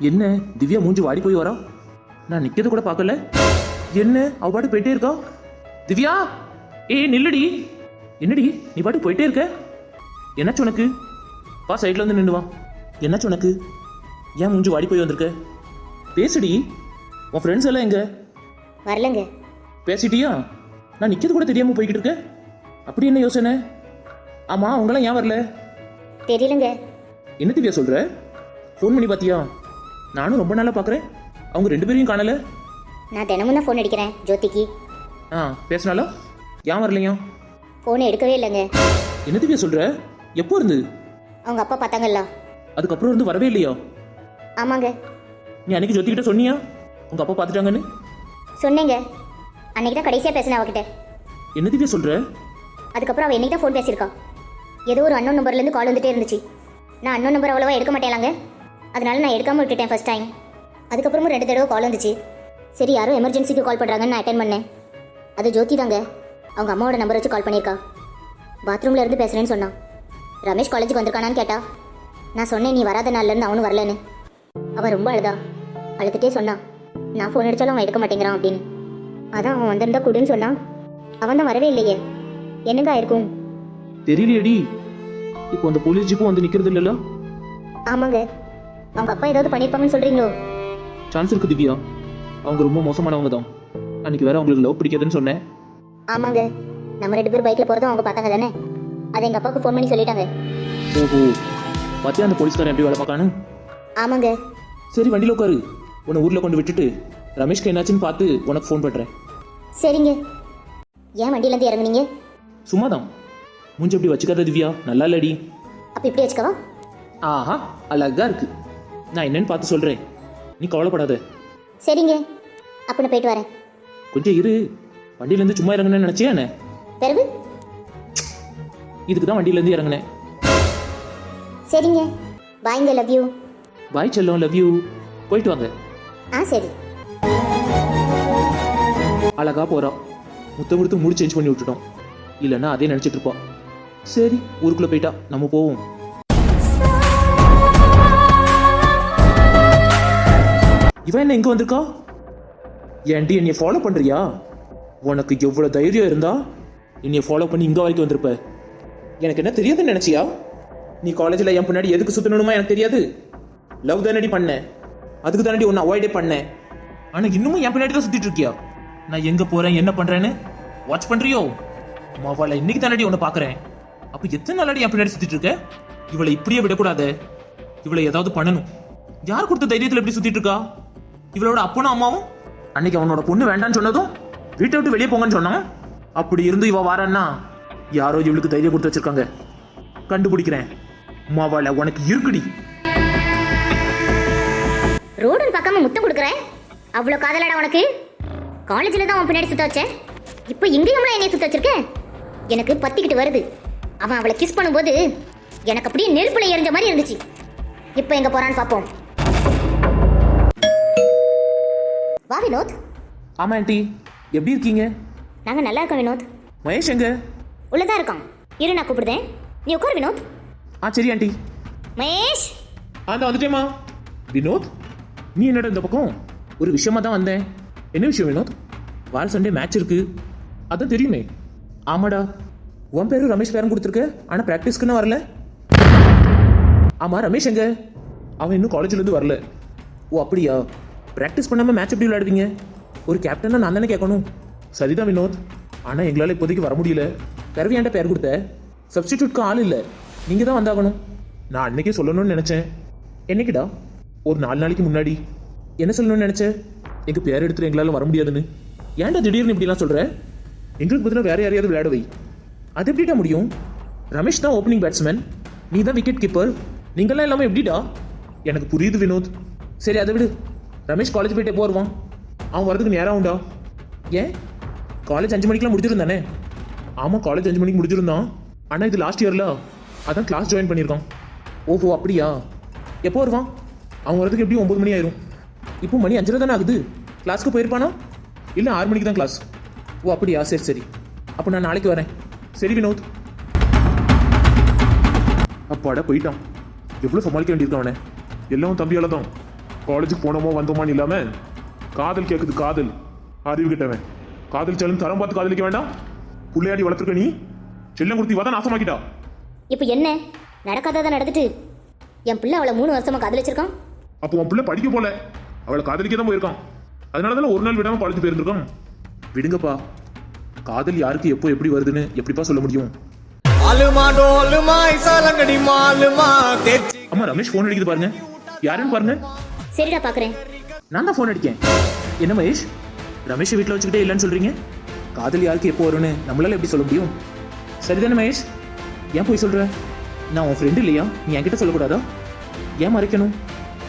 என்ன? திவ்யா மூஞ்சி வாடி போய் வரா? நான் நிக்கிறது கூட பார்க்கல. என்ன? அவ பாட்டு போயிட்டே இருக்கா? திவ்யா? ஏய் நில்லுடி. என்னடி நீ பாட்டு போயிட்டே இருக்க? என்னாச்சு உனக்கு? வா சைட்ல வந்து நின்று வா. என்னாச்சு உனக்கு? ஏன் மூஞ்சி வாடி போய் வந்திருக்க? பேசுடி. உன் ஃப்ரெண்ட்ஸ் எல்லாம் எங்க? வரலங்க. பேசிட்டியா? நான் நிக்கிறது கூட தெரியாம போய்கிட்டு இருக்க. அப்படி என்ன யோசனை? ஆமா அவங்களாம் ஏன் வரல? தெரியலங்க. என்ன திவ்யா சொல்ற? ஃபோன் பண்ணி பாத்தியா? நானும் ரொம்ப நாளா பார்க்கறேன் அவங்க ரெண்டு பேரையும் காணல. நான் தினமும் தான் ஃபோன் அடிக்கிறேன் ஜோதிக்கு. ஆ பேசினாலா ஏன் வரலையா? ஃபோனை எடுக்கவே இல்லைங்க. என்ன திவ்யா சொல்ற? எப்போ இருந்து? அவங்க அப்பா பார்த்தாங்கல்ல. அதுக்கப்புறம் இருந்து வரவே இல்லையா? ஆமாங்க. நீ அன்னைக்கு ஜோதிக்கிட்ட சொன்னியா? உங்க அப்பா பார்த்துட்டாங்கன்னு? சொன்னேங்க. அன்னைக்கு தான் கடைசியாக பேசினேன் அவகிட்ட. என்ன திவ்யா சொல்ற? அதுக்கப்புறம் அவள் என்னைக்கு தான் ஃபோன் பேசியிருக்கா? ஏதோ ஒரு அன்னோன் நம்பர்லேருந்து கால் வந்துட்டே இருந்துச்சு. நான் அன்னோன் நம்பர் அவ்வளோவா எடுக்க மாட்டேலாங்க அதனால நான் எடுக்காமல் விட்டுட்டேன் ஃபர்ஸ்ட் டைம் அதுக்கப்புறமும் ரெண்டு தடவை கால் வந்துச்சு. சரி யாரோ எமர்ஜென்சிக்கு கால் பண்ணுறாங்கன்னு நான் அட்டன் பண்ணேன். அது ஜோதி தாங்க. அவங்க அம்மாவோட நம்பர் வச்சு கால் பண்ணியிருக்கா. பாத்ரூமில் இருந்து பேசுகிறேன்னு சொன்னான். ரமேஷ் காலேஜுக்கு வந்திருக்கானான்னு கேட்டா நான் சொன்னேன் நீ வராத நாள்லேருந்து அவனும் வரலன்னு. அவன் ரொம்ப அழுதா. அழுதுகிட்டே சொன்னான் நான் ஃபோன் அடித்தாலும் அவன் எடுக்க மாட்டேங்கிறான் அப்படின்னு. அதான் அவன் வந்திருந்தா கொடுன்னு சொன்னான். அவன் தான் வரவே இல்லையே. என்னங்க ஆயிருக்கும்? தெரியலையடி. இப்போ அந்த போலீஸ் ஜீப்பும் வந்து நிக்கிறது இல்லைல்ல? ஆமாங்க. அவங்க அப்பா ஏதாவது பண்ணியிருப்பாங்கன்னு சொல்கிறீங்களோ சான்ஸ் இருக்கு திவ்யா. அவங்க ரொம்ப மோசமானவங்க தான். அன்னைக்கு வேற அவங்களுக்கு லவ் பிடிக்காதுன்னு சொன்னேன். ஆமாங்க. நம்ம ரெண்டு பேர் பைக்கில் போகிறதும் அவங்க பார்த்தாங்க தானே? அதை எங்கள் அப்பாவுக்கு ஃபோன் பண்ணி சொல்லிட்டாங்க. ஓஹோ. பாத்தியா அந்த போலீஸ்காரன் எப்படி வேலை பார்க்கானு ஆமாங்க. சரி வண்டியில் உட்காரு. உன்னை ஊரில் கொண்டு விட்டுட்டு ரமேஷ்க்கு என்னாச்சுன்னு பார்த்து உனக்கு ஃபோன் பண்ணுறேன் சரிங்க. ஏன் வண்டியிலேருந்து இறங்குனீங்க? சும்மா தான் மூஞ்சி எப்படி வச்சுக்காத திவ்யா. நல்லா இல்லடி. அப்போ இப்படி வச்சுக்கவா? ஆஹா அழகா இருக்கு. நான் என்னன்னு பார்த்து சொல்கிறேன் நீ கவலைப்படாத. சரிங்க. அப்போ நான் போயிட்டு வரேன். கொஞ்சம் இரு. வண்டியிலேருந்து சும்மா இறங்குனேன்னு நினச்சியா என்ன? பிறகு இதுக்கு தான் வண்டியிலேருந்து இறங்குனேன். சரிங்க. பாய்ங்க லவ் யூ பாய் செல்லம் லவ் யூ போயிட்டு வாங்க. ஆ சரி. அழகா போறா முத்தம் கொடுத்து மூடி சேஞ்ச் பண்ணி விட்டுட்டோம். இல்லைன்னா அதே நினச்சிட்டு இருப்பா சரி ஊருக்குள்ள போயிட்டா. நம்ம போவோம். இவன் என்ன இங்க வந்திருக்கா? ஏன்டி என்னைய ஃபாலோ பண்றியா? உனக்கு எவ்வளோ தைரியம் இருந்தா என்னை ஃபாலோ பண்ணி இங்கே வரைக்கும் வந்திருப்ப. எனக்கு என்ன தெரியாதுன்னு நினைச்சியா? நீ காலேஜில் என் பின்னாடி எதுக்கு சுற்றணுமா எனக்கு தெரியாது. லவ் தானடி பண்ணேன் அதுக்கு தானடி ஒன்று அவாய்டே பண்ணேன் ஆனால் இன்னமும் என் பின்னாடி தான் சுற்றிட்டு இருக்கியா? நான் எங்கே போகிறேன் என்ன பண்ணுறேன்னு வாட்ச் பண்ணுறியோ மாவால இன்னைக்கு தானடி ஒன்று பார்க்குறேன் அப்போ எத்தனை நாளாடி என் பின்னாடி சுற்றிட்டு இருக்க? இவளை இப்படியே விடக்கூடாது. இவளை ஏதாவது பண்ணணும். யார் கொடுத்த தைரியத்தில் எப்படி சுற்றிட்டு இருக்கா? இவளோட அப்பனும் அம்மாவும்? அன்னைக்கு அவனோட பொண்ணு வேண்டான்னு சொன்னதும் வீட்டை விட்டு வெளியே போங்கன்னு சொன்னான். அப்படி இருந்து இவ வாரான்னா யாரோ இவளுக்கு தைரியம் கொடுத்து வச்சிருக்காங்க. கண்டுபிடிக்கிறேன். மாவால உனக்கு இருக்குடி. ரோடுன்னு பார்க்காம முத்தம் கொடுக்குறேன் அவ்வளோ காதலடா உனக்கு. காலேஜில் தான் அவன் பின்னாடி சுத்த வச்சேன். இப்போ இங்கேயும் என்னைய சுத்த வச்சிருக்க? எனக்கு பத்திக்கிட்டு வருது. அவன் அவளை கிஸ் பண்ணும்போது எனக்கு அப்படியே நெருப்புல எரிஞ்ச மாதிரி இருந்துச்சு. இப்போ எங்க போறான்னு பார்ப்போம். வா வினோத். ஆமா ஆண்டி. எப்படி இருக்கீங்க? நாங்க நல்லா இருக்கோம் வினோத். மகேஷ் எங்க? உள்ளதான் இருக்கோம். இரு நான் கூப்பிடுதேன் நீ உட்கார் வினோத். ஆ சரி ஆண்டி. மகேஷ்! ஆ வந்துட்டேமா வினோத் நீ என்னடா இந்த பக்கம்? ஒரு விஷயமா தான் வந்தேன். என்ன விஷயம் வினோத்? வார சண்டே மேட்ச் இருக்கு. அதான் தெரியுமே. ஆமாடா. உன் பேரு ரமேஷ் பேரும் கொடுத்துருக்க. ஆனா ப்ராக்டிஸ்க்குன்னு வரல. ஆமா ரமேஷ் எங்க? அவன் இன்னும் காலேஜ்ல இருந்து வரல. ஓ அப்படியா? ப்ராக்டிஸ் பண்ணாம மேட்ச் எப்படி விளையாடுவீங்க? ஒரு கேப்டனா நான் தானே கேட்கணும்? சரிதான் வினோத். ஆனா எங்களால் இப்போதைக்கு வர முடியல. பிறகு பேர் கொடுத்த. சப்ஸ்டிடியூட்க்கு ஆள் இல்லை. நீங்க தான் வந்தாகணும். நான் அன்னைக்கே சொல்லணும்னு நினைச்சேன். என்னைக்குடா? ஒரு நாலு நாளைக்கு முன்னாடி. என்ன சொல்லணும்னு நினைச்ச? எங்க பேர் எடுத்துட்டு எங்களால வர முடியாதுன்னு. ஏன்டா திடீர்னு இப்படிலாம் சொல்ற? எங்களுக்கு பதிலாக வேற யாரையாவது விளையாட வை. அது எப்படிடா முடியும்? ரமேஷ் தான் ஓப்பனிங் பேட்ஸ்மேன் நீ தான் விக்கெட் கீப்பர் நீங்கள்லாம் இல்லாமல் எப்படிடா? எனக்கு புரியுது வினோத். சரி அதை விடு. ரமேஷ் காலேஜ் போயிட்டே போடுவான் அவன் வரதுக்கு நேரம் உண்டா? ஏன் காலேஜ் அஞ்சு மணிக்கெலாம் முடிச்சிருந்தானே ஆமாம் காலேஜ் அஞ்சு மணிக்கு முடிஞ்சிருந்தான். ஆனால் இது லாஸ்ட் இயர்ல அதான் கிளாஸ் ஜாயின் பண்ணியிருக்கான். ஓஹோ அப்படியா? எப்போ வருவான்? அவன் வரதுக்கு எப்படியும் ஒம்பது மணி ஆயிரும். இப்போ மணி அஞ்சரை தானே ஆகுது? கிளாஸ்க்கு போயிருப்பானா? இல்லை ஆறு மணிக்கு தான் கிளாஸ் ஓ அப்படியா? சரி சரி. அப்போ நான் நாளைக்கு வரேன். சரி வினோத். அப்பாடா போயிட்டான். எவ்வளோ சமாளிக்க வேண்டியிருக்கான் அவனை. எல்லாம் தம்பியால் தான். காலேஜுக்கு போனோமோ வந்தோமான்னு இல்லாமல் காதல் கேட்குது காதல். அறிவு கிட்டவன். காதலிச்சாலும் தரம் பார்த்து காதலிக்க வேண்டாம். புள்ளையாடி வளர்த்துருக்க நீ. செல்லம் கொடுத்து இவதான் நாசமாக்கிட்டா. இப்போ என்ன? நடக்காததான் நடந்துட்டு. என் பிள்ளை அவளை மூணு வருஷமா காதலிச்சிருக்கான். அப்போ உன் பிள்ளை படிக்க போல. அவளை காதலிக்க தான் போயிருக்கான். அதனால தானே ஒரு நாள் விடாம காலேஜ் போயிருந்திருக்கான் விடுங்கப்பா. காதல் யாருக்கு எப்போ எப்படி வருதுன்னு எப்படிப்பா சொல்ல முடியும்? ஆலுமா டோலுமா இசாலங்கடி மாலுமா தேர்ச்சி. அம்மா ரமேஷ் ஃபோன் அடிக்குது பாருங்க. யாருன்னு பாருங்க. சரிடா பார்க்குறேன் நான் தான் ஃபோன் அடிக்கேன். என்ன மகேஷ்? ரமேஷை வீட்டில் வச்சுக்கிட்டே இல்லைன்னு சொல்றீங்க? காதல் யாருக்கு எப்போ வரும்னு நம்மளால எப்படி சொல்ல முடியும்? சரிதானே மகேஷ்? ஏன் போய் சொல்ற? நான் உன் ஃப்ரெண்டு இல்லையா? நீ என்கிட்ட சொல்லக்கூடாதா? ஏன் மறைக்கணும்?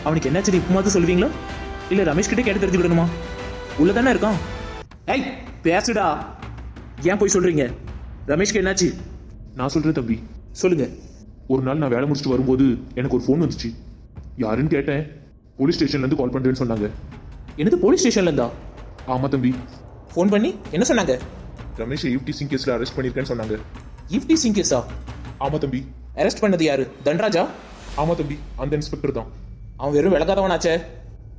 அவனுக்கு என்னாச்சு? இப்போ மாதிரி சொல்லுவீங்களா? இல்லை ரமேஷ் கிட்டே கேட்டு தெரிஞ்சுக்கிடணுமா உள்ள தானே இருக்கான். ஏய் பேசுடா. ஏன் போய் சொல்றீங்க? ரமேஷ்க்கு என்னாச்சு? நான் சொல்றேன் தம்பி. சொல்லுங்க. ஒரு நாள் நான் வேலை முடிச்சுட்டு வரும்போது எனக்கு ஒரு ஃபோன் வந்துச்சு. யாருன்னு கேட்டேன். போலீஸ் ஸ்டேஷன்ல இருந்து கால் பண்றேன்னு சொன்னாங்க. என்னது போலீஸ் ஸ்டேஷன்ல இருந்தா? ஆமா தம்பி. ஃபோன் பண்ணி? என்ன சொன்னாங்க? ரமேஷ் ஈவ்டி சிங் கேஸ்ல அரெஸ்ட் பண்ணிருக்கேன்னு சொன்னாங்க. ஈஃப்டி சிங் கேஸா ஆமா தம்பி. அரெஸ்ட் பண்ணது யாரு? தன்ராஜா? ஆமா தம்பி. அந்த இன்ஸ்பெக்டர் தான். அவன் வெறும் விளக்காதவனாச்சே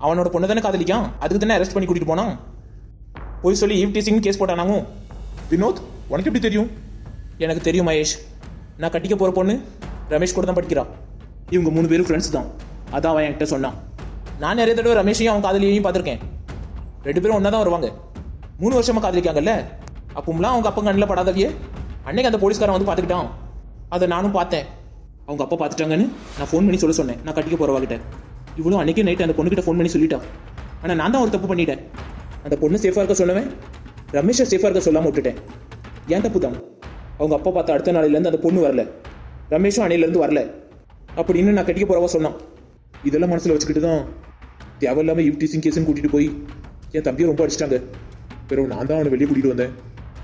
அவனோட பொண்ணு தானே காதலிக்கான்? அதுக்கு தானே அரெஸ்ட் பண்ணி கூட்டிட்டு போனான்? போய் சொல்லி ஈவ் டீசிங் கேஸ் போட்டானாங்க. வினோத் உனக்கு எப்படி தெரியும்? எனக்கு தெரியும் மகேஷ். நான் கட்டிக்க போற பொண்ணு ரமேஷ் கூட தான் படிக்கிறா. இவங்க மூணு பேரும் ஃப்ரெண்ட்ஸ் தான். அதான் அவன் என்கிட்ட சொன்னான். நான் நிறைய தடவை ரமேஷையும் அவன் காதலியையும் பார்த்துருக்கேன். ரெண்டு பேரும் ஒன்றா தான் வருவாங்க. மூணு வருஷமா காதலிக்காங்கல்ல அப்போம்லாம் அவங்க அப்பா கண்ணில் படாதவியே? அன்னைக்கு அந்த போலீஸ்காரன் வந்து பார்த்துக்கிட்டான். அதை நானும் பார்த்தேன். அவங்க அப்பா பார்த்துட்டாங்கன்னு நான் ஃபோன் பண்ணி சொல்ல சொன்னேன். நான் கட்டிக்க போகிறவாகிட்ட இவ்வளோ அன்றைக்கே நைட்டு அந்த பொண்ணுக்கிட்ட ஃபோன் பண்ணி சொல்லிட்டான் ஆனால் நான் தான் ஒரு தப்பு பண்ணிட்டேன். அந்த பொண்ணு சேஃபாக இருக்க சொல்லுவேன் ரமேஷை சேஃபாக இருக்க சொல்லாமல் விட்டுட்டேன். ஏன் தப்பு தான்? அவங்க அப்பா பார்த்த அடுத்த நாளையிலேருந்து அந்த பொண்ணு வரல. ரமேஷும் அணையிலேருந்து வரல. அப்படின்னு நான் கட்டிக்க போகிறவா சொன்னான். இதெல்லாம் மனசில் வச்சுக்கிட்டு தான் தேவையில்லாமல் யூ டீசிங் கேஸ்னு கூட்டிகிட்டு போய் என் தம்பியை ரொம்ப அடிச்சிட்டாங்க. பிறகு நான் தான் அவனை வெளியே கூட்டிட்டு வந்தேன்.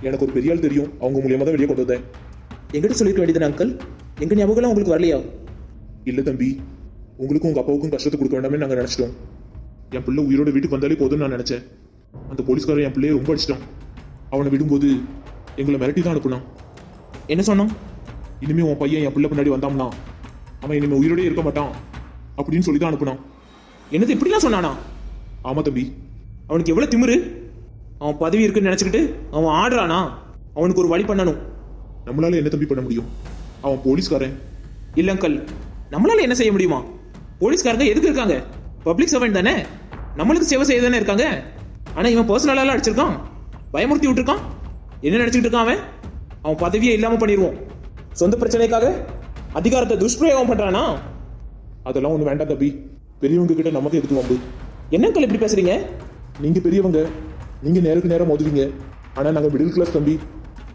எனக்கு ஒரு பெரிய ஆள் தெரியும். அவங்க மூலியமா தான் வெளியே கொண்டு வந்தேன். எங்கிட்ட சொல்லிருக்க வேண்டியது அங்கிள் எங்கள் ஞாபகம்லாம் உங்களுக்கு வரலையா? இல்ல தம்பி. உங்களுக்கும் உங்க அப்பாவுக்கும் கஷ்டத்தை கொடுக்க வேண்டாமே நாங்க நினைச்சிட்டோம். என் பிள்ளை உயிரோட வீட்டுக்கு வந்தாலே போதும்னு நான் நினைச்சேன். அந்த போலீஸ்காரன் என் பிள்ளையை ரொம்ப அடிச்சிட்டான். அவனை விடும்போது எங்களை மிரட்டி தான் அனுப்புனான். என்ன சொன்னோம் இனிமே உன் பையன் என் பிள்ளை பின்னாடி வந்தான்னா அவன் இனிமே உயிரோடே இருக்க மாட்டான். அப்படின்னு சொல்லி தான் அனுப்புனான். என்னது இப்படிலாம் சொன்னானா? ஆமா தம்பி. அவனுக்கு எவ்வளோ திமிரு? அவன் பதவி இருக்குன்னு நினச்சிக்கிட்டு அவன் ஆடுறானா? அவனுக்கு ஒரு வழி பண்ணணும். நம்மளால என்ன தம்பி பண்ண முடியும்? அவன் போலீஸ்காரன். இல்ல அங்கிள் நம்மளால என்ன செய்ய முடியுமா? போலீஸ்காரங்க எதுக்கு இருக்காங்க? பப்ளிக் சர்வெண்ட் தானே? நம்மளுக்கு சேவை செய்ய தானே இருக்காங்க? ஆனா இவன் பர்சனலால அடிச்சிருக்கான். பயமுறுத்தி விட்டுருக்கான். என்ன நினைச்சிட்டு இருக்கான் அவன்? அவன் பதவியே இல்லாம பண்ணிடுவோம் சொந்த பிரச்சனைக்காக அதிகாரத்தை துஷ்பிரயோகம் பண்றானா? அதெல்லாம் ஒண்ணு வேண்டாம் தம்பி. பெரியவங்க கிட்ட நமக்கு எதுக்கு வம்பு என்ன அங்கிள் இப்படி பேசுறீங்க? நீங்க பெரியவங்க. நீங்க நேருக்கு நேரம் மோதுவீங்க. ஆனா நாங்க மிடில் கிளாஸ் தம்பி.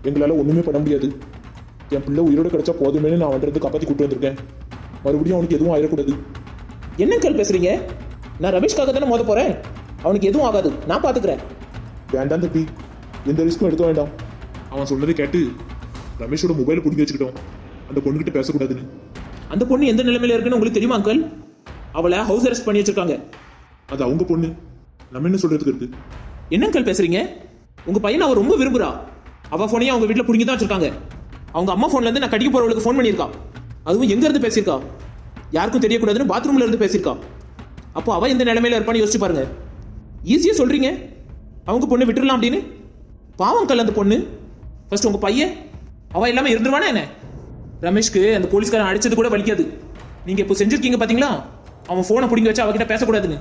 எங்களால ஒண்ணுமே பண்ண முடியாது. என் பிள்ளை உயிரோட கிடைச்சா போதுமேனு நான் அவன்கிட்ட காப்பாத்தி கூட்டு வந்திருக்கேன். மறுபடியும் அவனுக்கு எதுவும் ஆயிடக்கூடாது. என்ன அங்கிள் பேசுறீங்க? நான் ரமேஷ்காக தானே மோத போறேன். அவனுக்கு எதுவும் ஆகாது. நான் பாத்துக்கிறேன். வேண்டாம் தம்பி. எந்த ரிஸ்க்கும் எடுக்க வேண்டாம். அவன் சொன்னதை கேட்டு ரமேஷோட மொபைலை பிடிங்கி வச்சுக்கிட்டோம். அந்த பொண்ணுகிட்ட பேசக்கூடாதுன்னு. அந்த பொண்ணு எந்த நிலைமையில இருக்குன்னு உங்களுக்கு தெரியுமா அங்கிள்? அவளை ஹவுஸ் அரெஸ்ட் பண்ணி வச்சிருக்காங்க. அது அவங்க பொண்ணு. நம்ம என்ன சொல்றதுக்கு இருக்கு? என்ன அங்கிள் பேசுறீங்க? உங்க பையனை அவ ரொம்ப விரும்புறா. அவ போனையும் அவங்க வீட்ல புடிங்கி தான் வச்சிருக்காங்க. அவங்க அம்மா போன்ல இருந்து நான் கடிக்க போறவளுக்கு ஃபோன் பண்ணியிருக்கா. அதுவும் எங்க இருந்து பேசியிருக்கா? யாருக்கும் தெரியக்கூடாதுன்னு பாத்ரூம்ல இருந்து பேசியிருக்கா. அப்போ அவ எந்த நிலைமையில இருப்பான்னு யோசிச்சு பாருங்க. ஈஸியா சொல்றீங்க. அவங்க பொண்ணை விட்டுறலாம் அப்படின்னு? பாவம் அங்கிள் அந்த பொண்ணு. ஃபர்ஸ்ட் உங்க பையன். அவ இல்லாம இருந்துருவானா என்ன? ரமேஷ்க்கு அந்த போலீஸ்காரன் அடிச்சது கூட வலிக்காது. நீங்க இப்போ செஞ்சிருக்கீங்க பாத்தீங்களா? அவன் போனை பிடிங்கி வச்சு அவகிட்ட பேசக்கூடாதுன்னு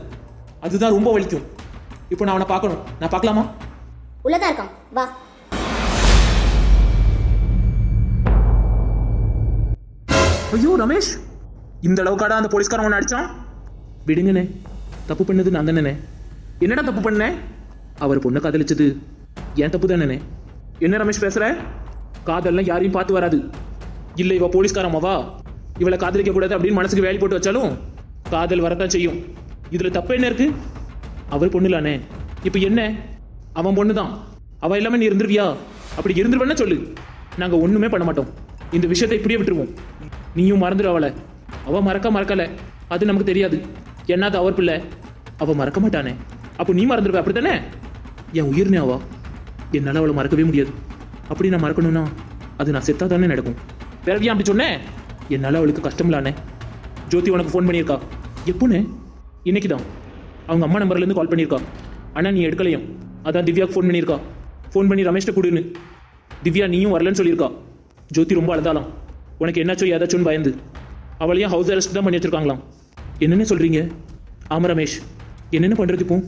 அதுதான் ரொம்ப வலிக்கும். இப்போ நான் அவனை பார்க்கணும். நான் பார்க்கலாமா? உள்ளதான் இருக்கான். வா. ஐயோ ரமேஷ்! இந்த அளவுக்காடா அந்த போலீஸ்காரன் உன்னை அடிச்சான்? விடுங்கண்ணே. தப்பு பண்ணது நான் தானே என்னடா தப்பு பண்ணேன் அவர் பொண்ணை காதலிச்சது ஏன் தப்பு தானே என்ன ரமேஷ் பேசுற? காதல்லாம் யாரையும் பார்த்து வராது. இல்லை இவ போலீஸ்காரமாவா இவளை காதலிக்க கூடாது அப்படின்னு மனசுக்கு வேலி போட்டு வச்சாலும் காதல் வரத்தான் செய்யும். இதுல தப்பு என்ன இருக்கு? அவர் பொண்ணுலானே. இப்போ என்ன? அவன் பொண்ணு தான் அவ இல்லாம நீ இருந்துருவியா? அப்படி இருந்துருவேன்னா சொல்லு. நாங்க ஒண்ணுமே பண்ண மாட்டோம். இந்த விஷயத்தை இப்படியே விட்டுருவோம். நீயும் மறந்துடு அவளை. அவ மறக்க மறக்கல. அது நமக்கு தெரியாது. என்னது அவர் பிள்ளை? அவ மறக்க மாட்டானே. அப்போ நீ மறந்துடுவ அப்படித்தானே? என் உயிர்னே அவா. என்னால் அவளை மறக்கவே முடியாது. அப்படி நான் மறக்கணும்னா அது நான் செத்தா தானே நடக்கும். பிறவியா ஏன் அப்படி சொன்னேன் என்னால் அவளுக்கு கஷ்டமில்லானே ஜோதி உனக்கு ஃபோன் பண்ணியிருக்கா. எப்போண்ணே இன்னைக்கு தான் அவங்க அம்மா நம்பர்லேருந்து கால் பண்ணியிருக்கா. ஆனால் நீ எடுக்கலையும். அதான் திவ்யாவுக்கு ஃபோன் பண்ணியிருக்கா. ஃபோன் பண்ணி ரமேஷ்ட கொடுன்னு. திவ்யா நீயும் வரலன்னு சொல்லியிருக்கா. ஜோதி ரொம்ப அழுதாலாம் உனக்கு என்னாச்சோ ஏதாச்சோன்னு பயந்து. அவளையும் ஹவுஸ் அரெஸ்ட் தான் பண்ணி வச்சிருக்காங்களாம். என்னென்ன சொல்கிறீங்க ஆமா ரமேஷ். என்னென்ன பண்ணுறது இப்போ?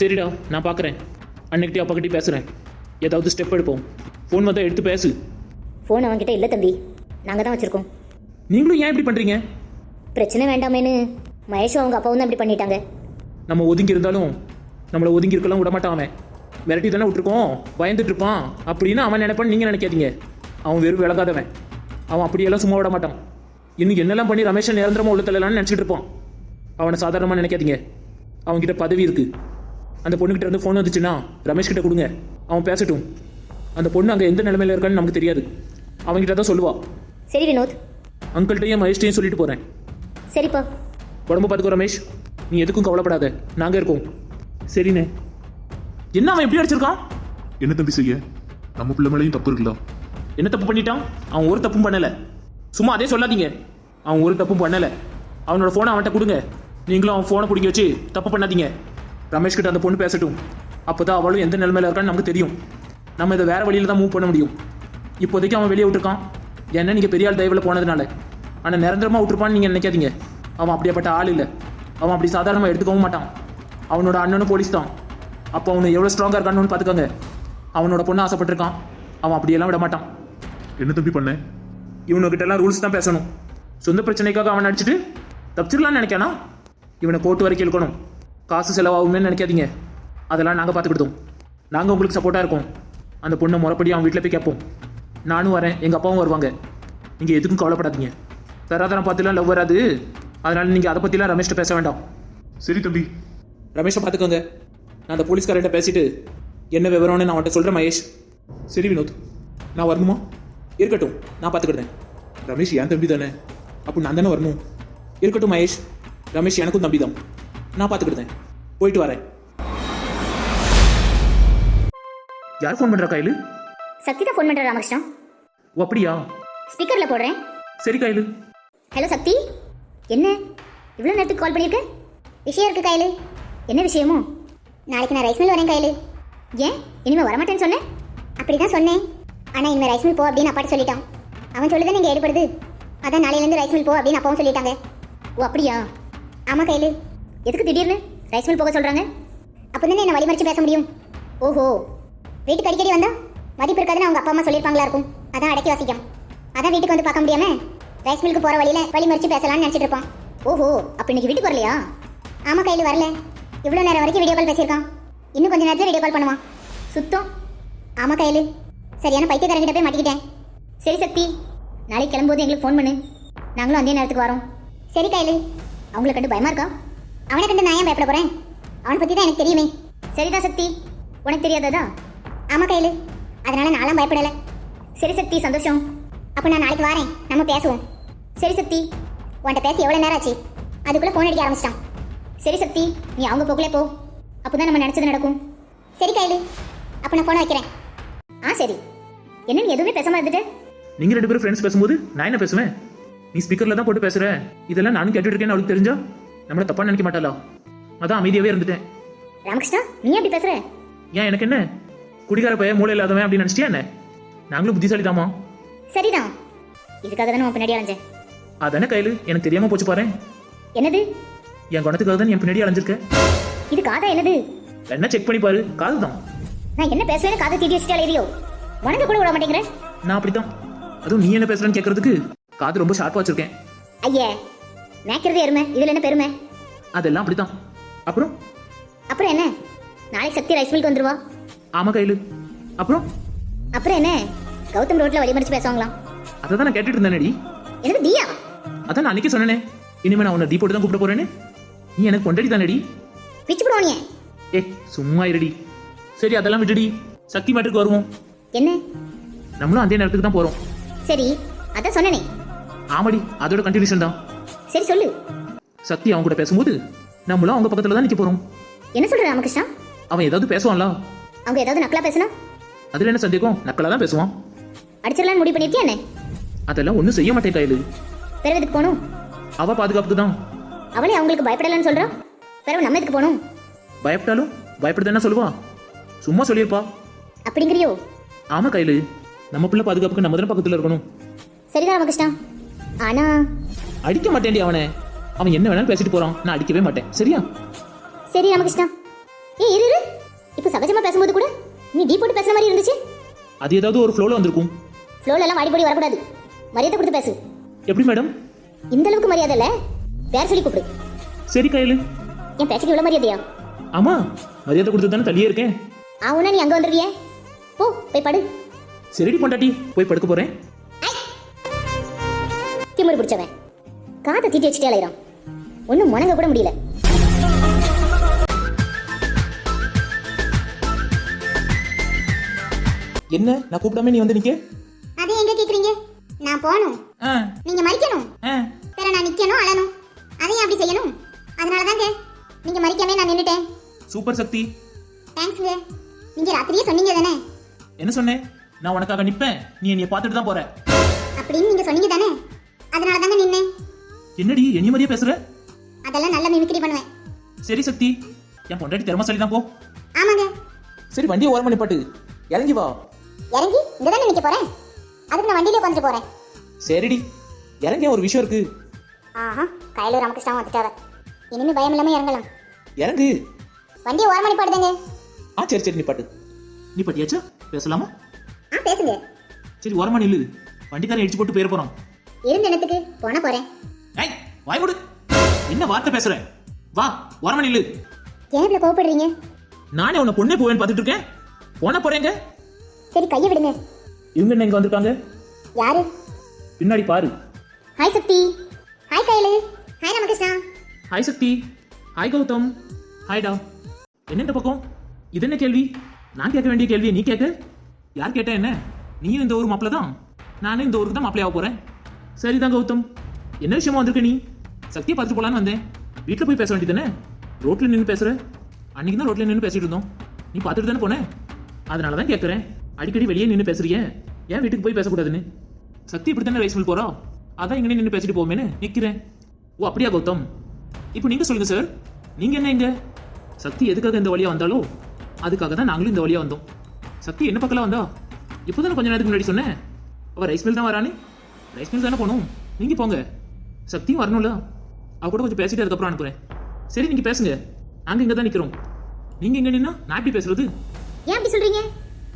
சரிடா நான் பார்க்குறேன் அன்னைக்கிட்டே அப்பாக்கிட்டே பேசுகிறேன் ஏதாவது ஸ்டெப் எடுப்போம். ஃபோன் வந்தால் எடுத்து பேசு. ஃபோன் அவன்கிட்ட இல்லை தம்பி. நாங்கள் தான் வச்சுருக்கோம். நீங்களும் ஏன் இப்படி பண்ணுறீங்க பிரச்சனை வேண்டாமேன்னு. மகேஷும் அவங்க அப்பாவும் தான் இப்படி பண்ணிட்டாங்க. நம்ம ஒதுங்கி இருந்தாலும் நம்மளை ஒதுங்கி இருக்கலாம் விட மாட்டான் அவன். மிரட்டி தானே விட்டுருக்கோம். பயந்துட்டு இருப்பான். அப்படின்னு அவன் நினைப்பான்னு நீங்கள் நினைக்காதீங்க. அவன் வெறும் விளக்காதவன் அவன் அப்படியெல்லாம் சும்மா விட மாட்டான். இன்னும் என்னெல்லாம் பண்ணி ரமேஷன் நிரந்தரமாக உள்ள தள்ளலாம்னு நினச்சிட்டு இருப்பான். அவனை சாதாரணமாக நினைக்காதீங்க. அவன்கிட்ட பதவி இருக்கு. அந்த பொண்ணுகிட்ட இருந்து ஃபோன் வந்துச்சுன்னா ரமேஷ் கிட்ட கொடுங்க. அவன் பேசட்டும். அந்த பொண்ணு அங்கே எந்த நிலைமையில இருக்கான்னு நமக்கு தெரியாது. அவன்கிட்ட தான் சொல்லுவா. சரி வினோத். அங்கிள்கிட்டையும் மகேஷ்டையும் சொல்லிட்டு போகிறேன் சரிப்பா. உடம்பு பார்த்துக்கோ ரமேஷ். நீ எதுக்கும் கவலைப்படாத. நாங்கள் இருக்கோம். சரிண்ணே. என்ன அவன் எப்படி அடிச்சிருக்கான்? என்ன தம்பி செய்ய? நம்ம பிள்ளை மேலேயும் தப்பு இருக்குல்ல? என்ன தப்பு பண்ணிட்டான்? அவன் ஒரு தப்பும் பண்ணலை. சும்மா அதே சொல்லாதீங்க. அவன் ஒரு தப்பும் பண்ணலை. அவனோட ஃபோனை அவன்கிட்ட கொடுங்க. நீங்களும் அவன் ஃபோனை பிடிக்க வச்சு தப்பு பண்ணாதீங்க. ரமேஷ் கிட்ட அந்த பொண்ணு பேசட்டும். அப்போ தான் அவளும் எந்த நிலைமையில இருக்கான்னு நமக்கு தெரியும். நம்ம இதை வேற வழியில தான் மூவ் பண்ண முடியும். இப்போதைக்கு அவன் வெளியே விட்டுருக்கான். என்ன நீங்கள் பெரிய ஆள் தயவில் போனதுனால. ஆனால் நிரந்தரமாக விட்டுருப்பான்னு நீங்கள் நினைக்காதீங்க. அவன் அப்படியாப்பட்ட ஆள் இல்லை. அவன் அப்படி சாதாரணமாக எடுத்துக்கவும் மாட்டான். அவனோட அண்ணனும் போலீஸ் தான். அப்போ அவனை எவ்வளோ ஸ்ட்ராங்காக இருக்கான்னு பார்த்துக்கோங்க அவனோட பொண்ணு ஆசைப்பட்டிருக்கான். அவன் அப்படியெல்லாம் விட மாட்டான். என்ன தம்பி பண்ண? இவனுக்கிட்ட எல்லாம் ரூல்ஸ் தான் பேசணும். சொந்த பிரச்சனைக்காக அவன் அடிச்சுட்டு தப்பிச்சிடலாம்னு நினைக்கானா? இவனை கோர்ட்டு வரைக்கும் இழுக்கணும். காசு செலவாகுமே நினைக்காதீங்க. அதெல்லாம் நாங்கள் பார்த்துக்கிட்டோம் நாங்கள் உங்களுக்கு சப்போர்ட்டாக இருக்கோம். அந்த பொண்ணை முறைப்படி அவன் வீட்டில் போய் கேட்போம். நானும் வரேன். எங்கள் அப்பாவும் வருவாங்க. நீங்கள் எதுக்கும் கவலைப்படாதீங்க. தராதரம் பார்த்துலாம் லவ் வராது. அதனால் நீங்கள் அதை பற்றிலாம் ரமேஷ்ட பேச வேண்டாம். சரி தம்பி. ரமேஷை பார்த்துக்கோங்க. நான் அந்த போலீஸ்காரர்கிட்ட பேசிட்டு என்ன விவரம்னு நான் அவன்கிட்ட சொல்கிறேன் மகேஷ். சரி வினோத் நான் வரணுமா? இருக்கட்டும் நான் பார்த்துக்கிட்டேன் ரமேஷ் என் தம்பி தானே. அப்போ நான் தானே வரணும்? இருக்கட்டும் மகேஷ். ரமேஷ் எனக்கும் தம்பி தான். நான் பார்த்துக்கிட்டேன் போயிட்டு வரேன். யார் ஃபோன் பண்ணுறா கையில்? சக்தி தான் ஃபோன் பண்ணுற ராமகிருஷ்ணா. ஓ அப்படியா? ஸ்பீக்கரில் போடுறேன். சரி கையில். ஹலோ சக்தி. என்ன? இவ்வளோ நேரத்துக்கு கால் பண்ணியிருக்க? விஷயம் இருக்கு கையில். என்ன விஷயமோ? நாளைக்கு நான் ரைஸ் மில் வரேன் கையில். ஏன்? இனிமேல் வரமாட்டேன்னு சொன்னேன் அப்படி தான் சொன்னேன். ஆனால் இனிமேல் ரைஸ் மில் போ அப்படின்னு அப்பாட்ட சொல்லிட்டான். அவன் சொல்லுதான் நீங்கள் ஏற்படுது அதான் நாளையிலேருந்து ரைஸ் மில் போ அப்படின்னு அப்பாவும் சொல்லிட்டாங்க. ஓ அப்படியா? ஆமாம் கையில். எதுக்கு திடீர்னு ரைஸ் மில் போக சொல்கிறாங்க அப்போ தானே என்னை வழிமறிச்சு பேச முடியும். ஓஹோ. வீட்டுக்கு அடிக்கடி வந்தால் மதிப்பு இருக்காதுன்னு அவங்க அப்பா அம்மா சொல்லியிருப்பாங்களா இருக்கும். அதான் அடக்கி வாசிக்கும். அதான் வீட்டுக்கு வந்து பார்க்க முடியாமல் ரைஸ் மில்க்கு போற வழியில வழி மறிச்சு பேசலாம்னு நினைச்சிட்டு இருப்பான் ஓஹோ அப்ப இன்னைக்கு வீட்டுக்கு வரலையா? ஆமா கையில் வரல. இவ்வளோ நேரம் வரைக்கும் வீடியோ கால் பேசியிருக்கான். இன்னும் கொஞ்ச நேரத்தில் வீடியோ கால் பண்ணுவான். சுத்தம். ஆமா கையில். சரியான பைத்தியக்காரங்கிட்ட போய் மாட்டிக்கிட்டேன். சரி சக்தி. நாளைக்கு கிளம்பும்போது எங்களுக்கு ஃபோன் பண்ணு. நாங்களும் அதே நேரத்துக்கு வரோம். சரி கையில். அவங்கள கண்டு பயமா இருக்கா? அவனை கண்டு நான் ஏன் பயப்பட போறேன்? அவனை பத்தி தான் எனக்கு தெரியுமே. சரிதான் சக்தி. உனக்கு தெரியாததா? ஆமா கையில். அதனால நானும் பயப்படலை. சரி சக்தி சந்தோஷம். அப்போ நான் நாளைக்கு வரேன். நம்ம பேசுவோம். சரி சக்தி உன்கிட்ட பேசி எவ்வளோ நேரம் ஆச்சு அதுக்குள்ளே ஃபோன் அடிக்க ஆரம்பிச்சிட்டான். சரி சக்தி நீ அவங்க போக்குலே போ. அப்போ நம்ம நினச்சது நடக்கும். சரி கையில் அப்போ நான் ஃபோனை வைக்கிறேன். ஆ சரி. என்ன நீ எதுவுமே பேசாம இருந்துட்டு? நீங்கள் ரெண்டு பேரும் ஃப்ரெண்ட்ஸ் பேசும்போது நான் என்ன பேசுவேன்? நீ ஸ்பீக்கரில் தான் போட்டு பேசுகிற இதெல்லாம் நானும் கேட்டுட்டு இருக்கேன்னு அவளுக்கு தெரிஞ்சா நம்மளை தப்பாக நினைக்க மாட்டாளா? அதான் அமைதியாகவே இருந்துட்டேன். ராமகிருஷ்ணா நீ எப்படி பேசுற? ஏன் எனக்கு என்ன? குடிகார பையன் மூளை இல்லாதவன் அப்படின்னு நினச்சிட்டியா என்ன? நாங்களும் புத்திசாலி தாமா சரிதான். இதுக்காக தானே உன் பின்னாடி அலைஞ்சேன். அதானே கையில்? எனக்கு தெரியாமல் போச்சு பாரு என்னது? என் குணத்துக்காக தான் என் பின்னாடி அலைஞ்சிருக்க. இது காதா என்னது? என்ன செக் பண்ணி பாரு. காது தான். நான் என்ன பேசுவேன்னு காதை தீட்டி வச்சுட்டாலே எதையோ உனக்கு கூட விட மாட்டேங்கிற நான் அப்படித்தான். அதுவும் நீ என்ன பேசுறேன்னு கேட்கறதுக்கு காது ரொம்ப ஷார்ப்பாக வச்சிருக்கேன். ஐயே மேய்க்கிறது எருமை. இதில் என்ன பெருமை? அதெல்லாம் அப்படித்தான். அப்புறம்? அப்புறம் என்ன? நாளைக்கு சக்தி ரைஸ் மில்க்கு வந்துருவா. ஆமா கையில். அப்புறம்? அப்புறம் என்ன? கௌதம் ரோட்ல வழிமறிச்சு பேசுவாங்களாம். அதை தான் நான் கேட்டுட்டு இருந்தேனடி. எனக்கு தியா அதான் நான் அன்னைக்கு சொன்னேனே. இனிமே நான் உன்னை போட்டு தான் கூப்பிட போறேன்னு. நீ எனக்கு கொண்டடி தானடி. பிச்சு போடுவோம் ஏ சும்மா இருடி. சரி அதெல்லாம் விட்டுடி. சக்தி மேட்டுக்கு வருவோம். என்ன? நம்மளும் அதே நேரத்துக்கு தான் போறோம். சரி அதான் சொன்னனே. ஆமாடி அதோட கண்டினியூஷன் தான். சரி சொல்லு. சக்தி அவங்க கூட பேசும்போது நம்மளும் அவங்க பக்கத்துல தான் நிக்க போறோம். என்ன சொல்ற ராமகிருஷ்ணா? அவன் ஏதாவது பேசுவான்ல. அவங்க ஏதாவது நக்கலா பேசினா? அதுல என்ன சந்தேகம்? நக்கலா தான் பேசுவான். அடிச்சிடலான்னு முடிவு பண்ணிருக்கியா என்ன? அதெல்லாம் ஒன்றும் செய்ய மாட்டேன் கையில். பிறகு எதுக்கு போகணும்? அவ பாதுகாப்புக்கு தான் அவளே அவங்களுக்கு பயப்படலன்னு சொல்றா? பிறகு நம்ம எதுக்கு போகணும்? பயப்பட்டாலும் பயப்படுதுன்னா சொல்லுவா. சும்மா சொல்லியிருப்பா. அப்படிங்கிறியோ? ஆமா கையில் நம்ம பிள்ளை பாதுகாப்புக்கு நம்ம தானே பக்கத்துல இருக்கணும். சரிதான் ராமகிருஷ்ணா. ஆனா அடிக்க மாட்டேன்டி அவனை. அவன் என்ன வேணாலும் பேசிட்டு போறான். நான் அடிக்கவே மாட்டேன். சரியா? சரி ராமகிருஷ்ணா. ஏ இரு இரு. இப்போ சகஜமா பேசும்போது கூட நீ டீ போட்டு பேசுற மாதிரி இருந்துச்சு. அது ஏதாவது ஒரு ஃப்ளோல வந்திருக்கும். ஃப்ளோல எல்லாம் வாடிப்படி வரக்கூடாது. மரியாதை கொடுத்து பேசு. எப்படி மேடம் இந்த அளவுக்கு மரியாதை இல்ல. பேர் சொல்லி கூப்பிடு. சரி கையில். என் பேச்சுக்கு இவ்வளவு மரியாதையா? ஆமா மரியாதை கொடுத்து தானே தள்ளியே இருக்கேன். ஆவுனா நீ அங்க வந்துருவியே? போ போய் படு. சரிடி பொண்டாட்டி போய் படுக்க போறேன். திமிரு பிடிச்சவன். காதை தீட்டி வச்சுட்டே அலையிறான். ஒன்றும் முணங்க கூட முடியல. என்ன? நான் கூப்பிடாம நீ வந்து நிக்க? நான் போகணும். நீங்க மறிக்கணும். பிற நான் நிக்கணும் அழணும். அதையும் அப்படி செய்யணும். அதனால தாங்க நீங்க மறிக்காம நான் நின்னுட்டேன். சூப்பர் சக்தி. தேங்க்ஸ்ங்க நீங்க ராத்திரியே சொன்னீங்க தானே? என்ன சொன்னேன் நான் உனக்காக நிப்பேன். நீ என்னைய பார்த்துட்டு தான் போற. அப்படின்னு நீங்க சொன்னீங்க தானே? அதனால தாங்க நின்னேன். என்னடி என்னைய மாதிரியே பேசுற? அதெல்லாம் நல்ல மிமிக்ரி பண்ணுவேன். சரி சக்தி என் பொண்டாட்டி திறமசாலி தான் போ. ஆமாங்க. சரி வண்டியை ஓரம் பண்ணி பாட்டு இறங்கி வா. இறங்கி இங்க தானே நிக்க போறேன்? அதுக்கு நான் வண்டியில உட்காந்துட்டு போறேன். சரிடி. இறங்கி ஒரு விஷயம் இருக்கு. ஆஹா கையில ராமகிருஷ்ணா வந்துட்டாவ. இனிமே பயம் இல்லாம இறங்கலாம். இறங்கு. வண்டியை ஓரம் பண்ணி பாடுதேங்க ஆ சரி சரி நீ பாட்டு நீ பாட்டியாச்சா பேசலாமா? ஆ பேசுங்க. சரி ஓரமா நில்லு. வண்டிக்காரன் இடிச்சு போட்டு போயிட போறோம் இருந்த இடத்துக்கு போன போறேன். ஏய் வாய் மூடு. என்ன வார்த்தை பேசுற? வா ஓரமா நில்லு. ஏன் கோவப்படுறீங்க? நானே உன்னை பொண்ணே போவேன்னு பார்த்துட்டு இருக்கேன். போன போறேங்க. சரி கையை விடுங்க. இவங்க என்ன இங்க வந்திருக்காங்க? யாரு? பின்னாடி பாரு. ஹாய் சக்தி ஹாய் கையில hi Ramakrishna hi Shakthi hi Gautham ஹாய்டா என்ன இந்த பக்கம்? இது என்ன கேள்வி? நான் கேட்க வேண்டிய கேள்வியை நீ கேட்க. யார் கேட்டா என்ன? நீயும் இந்த ஊர் மாப்பிள்ள தான் நானும் இந்த ஊருக்கு தான் மாப்பிள்ளையாக போறேன். சரிதான் கௌதம். என்ன விஷயமா வந்திருக்க நீ? சக்தியை பார்த்துட்டு போலான்னு வந்தேன். வீட்டில் போய் பேச வேண்டியதானே ரோட்ல நின்று பேசுற? அன்னைக்கு தான் ரோட்ல நின்று பேசிட்டு இருந்தோம். நீ பார்த்துட்டு தானே போனேன் அதனால தான் கேட்குறேன் அடிக்கடி வெளியே நின்று பேசுறிய. ஏன் வீட்டுக்கு போய் பேசக்கூடாதுன்னு? சக்தி இப்படி தானே ரைஸ் மில் போகிறோம் அதான் இங்கே நின்று பேசிட்டு போமேன்னு நிற்கிறேன் ஓ அப்படியா கௌதம்? இப்போ நீங்க சொல்லுங்க சார் நீங்க என்ன இங்க? சக்தி எதுக்காக இந்த வழியா வந்தாலோ அதுக்காக தான் நாங்களும் இந்த வழியா வந்தோம். சக்தி என்ன பக்கம்லாம் வந்தா? இப்போதானே கொஞ்ச நேரத்துக்கு முன்னாடி சொன்னேன். அவள் ரைஸ் மில் தான் வரானே ரைஸ் மில் தானே போகணும். நீங்க போங்க. சக்தியும் வரணும்ல. அவ கூட கொஞ்சம் பேசிட்டு அதுக்கப்புறம் அனுப்புறேன். சரி நீங்க பேசுங்க. நாங்க இங்க தான் நிக்கிறோம். நீங்க இங்க நின்னா நான் எப்படி பேசுறது? ஏன் அப்படி சொல்றீங்க?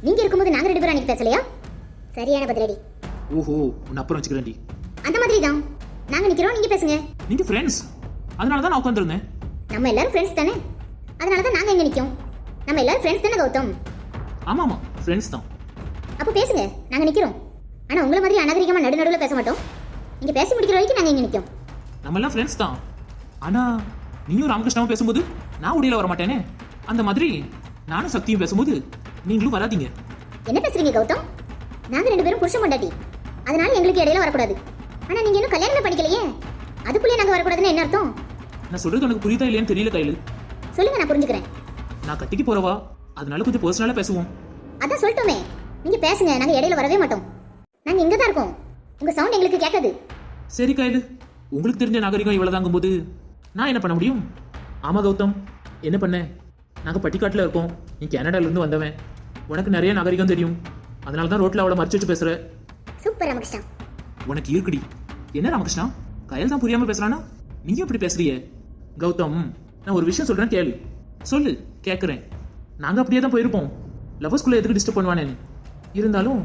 நீங்க இருக்கும்போது நாங்க ரெண்டு பேரும் அன்னைக்கு பேசலையா? சரியான பதிலடி. ஓஹோ உன்னை அப்புறம் வச்சுக்கிறேன்டி. அந்த மாதிரி தான் நாங்க நிக்கிறோம் நீங்க பேசுங்க. நீங்க ஃப்ரெண்ட்ஸ் அதனால தான் நான் உட்காந்துருந்தேன் நம்ம எல்லாரும் ஃப்ரெண்ட்ஸ் தானே? அதனால தான் நாங்க இங்க நிக்கோம் நம்ம எல்லாரும் ஃப்ரெண்ட்ஸ் தானே கௌதம்? ஆமா ஆமா ஃப்ரெண்ட்ஸ் தான். அப்போ பேசுங்க நாங்க நிக்கிறோம். ஆனா உங்களை மாதிரி அநாகரிகமா நடு நடுவுல பேச மாட்டோம். நீங்க பேசி முடிக்கிற வரைக்கும் நாங்க இங்க நிக்கோம் நம்ம எல்லாம் ஃப்ரெண்ட்ஸ் தான். ஆனா நீயும் ராமகிருஷ்ணாவும் பேசும்போது நான் உடையில வர மாட்டேனே அந்த மாதிரி நானும் சக்தியும் பேசும்போது நீங்களும் வராதீங்க. என்ன பேசுறீங்க கௌதம்? நாங்க ரெண்டு பேரும் புருஷன் பொண்டாட்டி. அதனால எங்களுக்கு இடையில வரக்கூடாது. ஆனா நீங்க இன்னும் கல்யாணமே படிக்கலையே அதுக்குள்ளே நாங்க வரக்கூடாதுன்னு என்ன அர்த்தம்? நான் சொல்றது உனக்கு புரியுதா இல்லையான்னு தெரியல கையில். சொல்லுங்க நான் புரிஞ்சுக்கிறேன். நான் கட்டிக்கு போறவா? அதனால கொஞ்சம் பர்சனலா பேசுவோம். அதான் சொல்லிட்டோமே. நீங்க பேசுங்க நாங்க இடையில வரவே மாட்டோம். நாங்க இங்க தான் இருக்கோம். உங்க சவுண்ட் எங்களுக்கு கேட்காது. சரி கையில். உங்களுக்கு தெரிஞ்ச நாகரிகம் இவ்வளவுதாங்கும் போது நான் என்ன பண்ண முடியும்? ஆமா கௌதம். என்ன பண்ண? நாங்க பட்டிக்காட்டுல இருக்கோம். நீ கனடால இருந்து வந்தவன். உனக்கு நிறைய நாகரிகம் தெரியும். அதனால தான் ரோட்ல அவளை மறைச்சு வச்சு பேசுற. சூப்பர் ராமகிருஷ்ணா. உனக்கு இருக்குடி. என்ன ராமகிருஷ்ணா? கயல் தான் புரியாம பேசுறானா? நீயும் இப்படி பேசுறியே. கௌதம் நான் ஒரு விஷயம் சொல்றேன் கேளு. சொல்லு கேட்குறேன் நாங்க அப்படியே தான் போயிருப்போம் லவ்வர்ஸ்குள்ள எதுக்கு டிஸ்டர்ப் பண்ணுவானேன்னு. இருந்தாலும்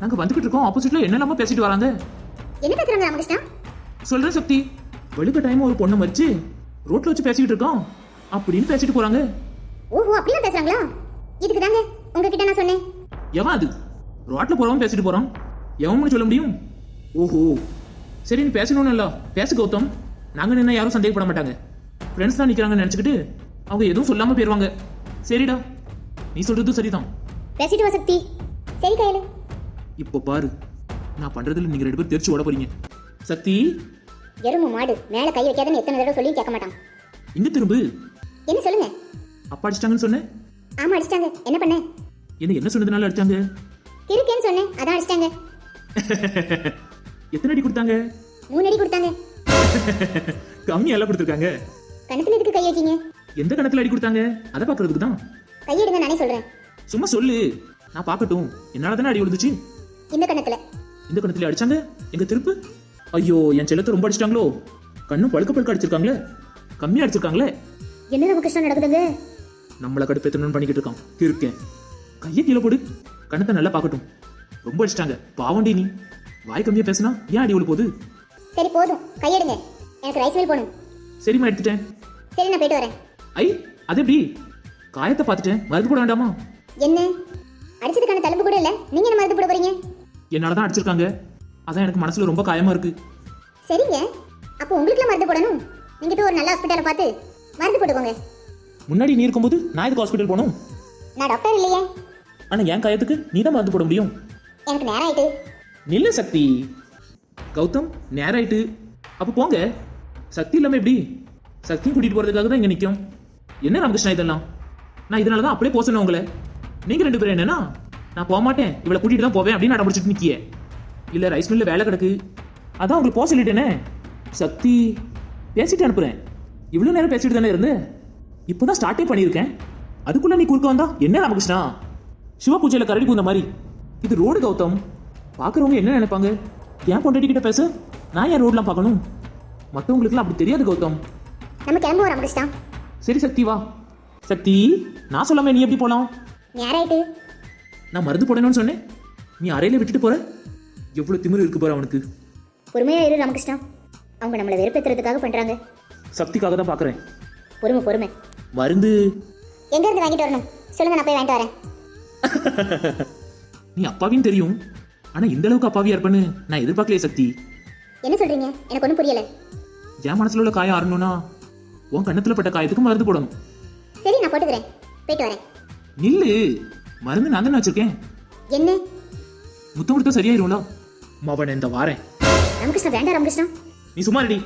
நாங்க வந்துகிட்டு இருக்கோம். ஆப்போசிட்ல என்னெல்லாமோ பேசிட்டு வராங்க? என்ன பேசுறாங்க ராமகிருஷ்ணா? சொல்றேன் சக்தி. வெளுக்க டைம் ஒரு பொண்ணை மறிச்சு ரோட்ல வச்சு பேசிக்கிட்டு இருக்கோம். அப்படின்னு பேசிட்டு போறாங்க. ஓஹோ அப்படிலாம் பேசுறாங்களா? இதுக்கு தாங்க உங்ககிட்ட நான் சொன்னேன். எவன் அது? ரோட்ல போறவன் பேசிட்டு போறான். எவன் சொல்ல முடியும்? ஓஹோ. சரி நீ பேசணும்னு இல்ல. பேசு கௌதம். நாங்க நின்னா யாரும் சந்தேகப்பட மாட்டாங்க. ஃப்ரெண்ட்ஸ் தான் நிக்கிறாங்கன்னு நினைச்சுக்கிட்டு அவங்க எதுவும் சொல்லாம போயிருவாங்க. சரிடா. நீ சொல்றது சரிதான். பேசிட்டு வா சக்தி. சரி கையில. இப்போ பாரு. நான் பண்றதுல நீங்க ரெண்டு பேரும் தெரிச்சு ஓட போறீங்க. சக்தி? எருமை மாடு. மேலே கை வைக்காதன்னு எத்தனை தடவை சொல்லி கேட்க மாட்டான். இங்க திரும்பு? என்ன சொல்லுங்க? அப்பா அடிச்சிட்டாங்கன்னு சொன்னேன். ஆமா அடிச்சிட்டாங்க. என்ன பண்ண? என்ன என்ன சொன்னதுனால அடிச்சாங்க? இருக்கேன்னு சொன்னேன். அதான் அடிச்சிட்டாங்க. எத்தனை அடி கொடுத்தாங்க? மூணு அடி கொடுத்தாங்க. கம்மி எல்லாம் கொடுத்துருக்காங்க. கணத்துல எதுக்கு கை வைக்கீங்க? எந்த கணத்துல அடி கொடுத்தாங்க? அதை பாக்குறதுக்கு தான். கையெடுங்க நானே சொல்றேன். சும்மா சொல்லு. நான் பார்க்கட்டும். என்னால தானே அடி விழுந்துச்சு? இந்த கணத்துல இந்த கணத்துல அடிச்சாங்க? எங்க திருப்பு? ஐயோ என் செல்லத்தை ரொம்ப அடிச்சிட்டாங்களோ? கண்ணும் பழுக்க பழுக்க அடிச்சிருக்காங்களே? கம்மியா அடிச்சிருக்காங்களே? என்ன கஷ்டம் நடக்குதுங்க? நம்மளை கடுப்பேத்தணும்னு பண்ணிக்கிட்டு இருக்கான். இருக்கேன். கையை கீழே போடு. கணத்தை நல்லா பார்க்கட்டும். ரொம்ப அடிச்சிட்டாங்க. பாவண்டி நீ. வாய் கம்மியா பேசினா ஏன் அடி விழு போகுது சரி போதும். கையெடுங்க. எனக்கு ரைஸ் மில் போகணும் சரிம்மா எடுத்துட்டேன். சரி நான் போயிட்டு வரேன். ஐ அது எப்படி? காயத்தை பார்த்துட்டேன். மருந்து போட வேண்டாமா? என்ன? அடிச்சதுக்கான தழும்பு கூட இல்ல. நீங்க என்ன மருந்து போட போறீங்க? என்னால தான் அடிச்சிருக்காங்க. அதான் எனக்கு மனசுல ரொம்ப காயமா இருக்கு. சரிங்க. அப்போ உங்களுக்குலாம் மருந்து போடணும். நீங்க போய் ஒரு நல்ல ஹாஸ்பிட்டலை பார்த்து மருந்து போட்டுக்கோங்க. முன்னாடி நீ இருக்கும்போது நான் எதுக்கு ஹாஸ்பிட்டல் போகணும் நான் டாக்டர் இல்லையே. ஆனா என் காயத்துக்கு நீ தான் மருந்து போட முடியும். எனக்கு நேரம் ஆயிட்டு நில்லு சக்தி. கௌதம் நேரம் ஆயிட்டு அப்போ போங்க. சக்தி இல்லாம எப்படி? சக்தியும் கூட்டிட்டு போறதுக்காக தான் இங்க நிக்கும். என்ன ராமகிருஷ்ணா இதெல்லாம்? நான் இதனால தான் அப்படியே போக உங்களை. நீங்க ரெண்டு பேரும் என்னன்னா நான் போக மாட்டேன். இவளை கூட்டிட்டு தான் போவேன் அப்படின்னு அடம் பிடிச்சிட்டு நிக்கிய. இல்ல ரைஸ் மில்ல வேலை கிடக்கு. அதான் உங்களுக்கு போக சொல்லிட்டேனே. சக்தி பேசிட்டு அனுப்புறேன். இவ்வளவு நேரம் பேசிட்டு தானே இருந்தேன் இப்போதான் ஸ்டார்ட்டே பண்ணியிருக்கேன். அதுக்குள்ள நீ குறுக்க வந்தா என்ன ராமகிருஷ்ணா? சிவ பூஜையில கரடி பூந்த மாதிரி. இது ரோடு கௌதம். பார்க்குறவங்க என்ன நினைப்பாங்க? ஏன் பொண்டாட்டி கிட்ட பேச. நான் ஏன் ரோட்லாம் பார்க்கணும்? மற்றவங்களுக்குலாம் அப்படி தெரியாது கௌதம். நம்ம கிளம்புவோம் ராமகிருஷ்ணா. சரி சக்தி வா. சக்தி நான் சொல்லாம நீ எப்படி போலாம்? நேரம் ஆயிட்டு நான் மருந்து போடணும்னு சொன்னேன். நீ அறையில விட்டுட்டு போற. எவ்வளவு திமிரு இருக்கு பாரு அவனுக்கு. பொறுமையா இரு ராமகிருஷ்ணா. அவங்க நம்மளை வெறுப்பேத்துறதுக்காக பண்றாங்க. சக்திக்காக தான் பார்க்குறேன். பொறுமை பொறுமை. மருந்து. எங்க இருந்து வாங்கிட்டு வரணும்? சொல்லுங்க நான் போய் வாங்கிட்டு வரேன். நீ அப்பாவின்னு தெரியும். ஆனா இந்த அளவுக்கு அப்பாவியா இருப்பேன்னு நான் எதிர்பார்க்கலையே சக்தி. என்ன சொல்றீங்க? எனக்கு ஒன்றும் புரியல. என் மனசுல உள்ள காயம் ஆறணும்னா உன் கண்ணத்துல பட்ட காயத்துக்கு மருந்து போடணும். சரி நான் போட்டுக்கிறேன். போயிட்டு வரேன். நில்லு. மருந்து நான் தானே வச்சிருக்கேன். என்ன? முத்தம் கொடுத்தா சரியாயிரும்ல. மவன் இந்த வாரேன். ராமகிருஷ்ணா வேண்டாம் ராமகிருஷ்ணா. நீ சும்மா ரெடி